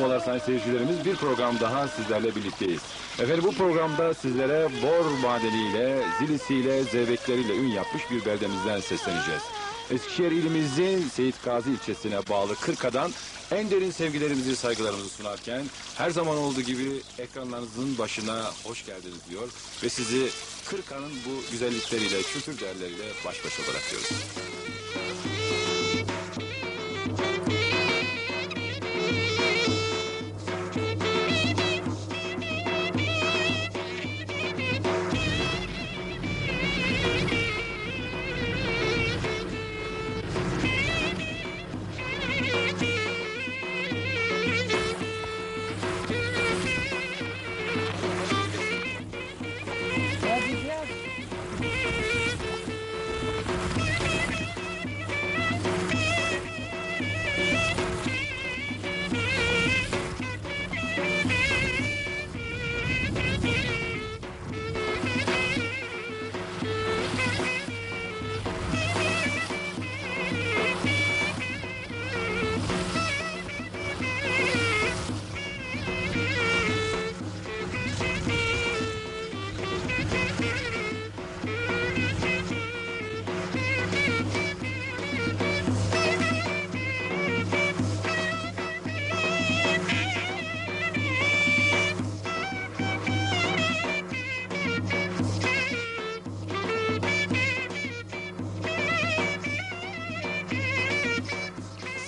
Merhabalar sayın seyircilerimiz. Bir program daha sizlerle birlikteyiz. Efendim bu programda sizlere bor madeniyle, zilisiyle, zeybekleriyle ün yapmış bir beldemizden sesleneceğiz. Eskişehir ilimizin Seyit Gazi ilçesine bağlı Kırka'dan en derin sevgilerimizi, saygılarımızı sunarken her zaman olduğu gibi ekranlarınızın başına hoş geldiniz diyor ve sizi Kırka'nın bu güzellikleriyle, kültür değerleriyle baş başa bırakıyoruz.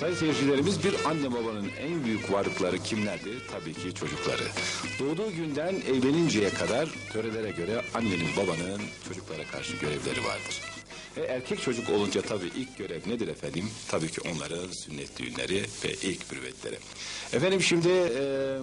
Sayın seyircilerimiz bir anne babanın en büyük varlıkları kimlerdir? Tabii ki çocukları. Doğduğu günden evleninceye kadar törelere göre annenin babanın çocuklara karşı görevleri vardır. E, erkek çocuk olunca tabii ilk görev nedir efendim? Tabii ki onların sünnet düğünleri ve ilk mürüvvetleri. Efendim şimdi e,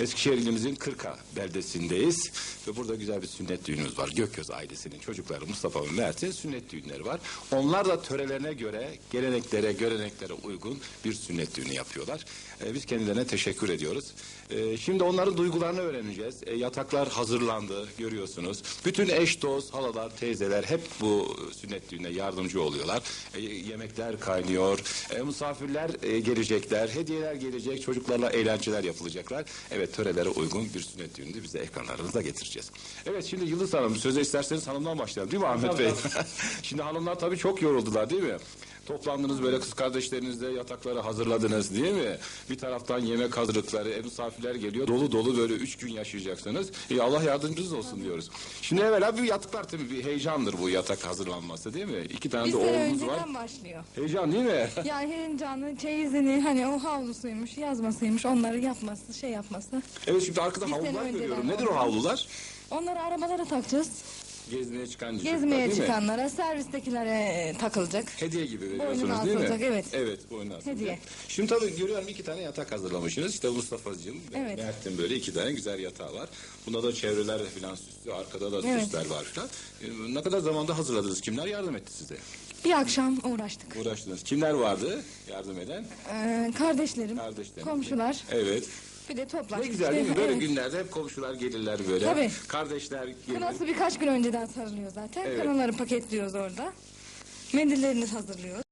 Eskişehir ilimizin Kırka beldesindeyiz ve burada güzel bir sünnet düğünümüz var. Gököz ailesinin çocukları Mustafa ve Mert'in sünnet düğünleri var. Onlar da törelerine göre, geleneklere, göreneklere uygun bir sünnet düğünü yapıyorlar. Ee, biz kendilerine teşekkür ediyoruz. Ee, şimdi onların duygularını öğreneceğiz. Ee, yataklar hazırlandı görüyorsunuz. Bütün eş, dost, halalar, teyzeler hep bu sünnet düğününe yardımcı oluyorlar. Ee, yemekler kaynıyor. Ee, misafirler e, gelecekler. Hediyeler gelecek. Çocuklarla eğlenceler yapılacaklar. Evet törelere uygun bir sünnet düğünü de bize ekranlarınıza getireceğiz. Evet şimdi Yıldız Hanım söze isterseniz hanımdan başlayalım değil mi Ahmet Bey? şimdi hanımlar tabii çok yoruldular değil mi? Toplandınız böyle kız kardeşlerinizle yatakları hazırladınız değil mi? Bir taraftan yemek hazırlıkları, ev misafirler geliyor. Dolu dolu böyle üç gün yaşayacaksınız. E, Allah yardımcınız olsun diyoruz. Şimdi evvela bir yataklar tabii bir heyecandır bu yatak hazırlanması değil mi? İki tane Bir de sene oğlumuz var. önceden başlıyor. Heyecan değil mi? Yani heyecanı, çeyizini, hani o havlusuymuş, yazmasıymış, onları yapması, şey yapması. evet şimdi arkada Bir sene havlular önceden görüyorum. Nedir oldu. o havlular? Onları arabalara takacağız. Gezmeye çıkan çocuklar Gezmeye değil mi? çıkanlara, servistekilere e, takılacak. Hediye gibi veriyorsunuz Boynuna değil mi? asılacak, evet. Evet boynuna asılacak. Hediye. Şimdi tabii görüyorum iki tane yatak hazırlamışsınız. İşte Mustafa'cığım ve Evet. Mert'in böyle iki tane güzel yatağı var. Bunda da çevreler falan süslü. Arkada da Evet. süsler var falan. Ee, Ne kadar zamanda hazırladınız? Kimler yardım etti size? Bir akşam uğraştık. Uğraştınız. Kimler vardı yardım eden? Ee, kardeşlerim, Kardeşlerim. komşular, Evet. Bir de toplar. Ne güzel değil mi? Böyle evet. günlerde hep komşular gelirler böyle. Tabii. Kardeşler gelir. Kınası birkaç gün önceden sarılıyor zaten. Evet. Kınaları paketliyoruz orada. Mendillerini hazırlıyoruz.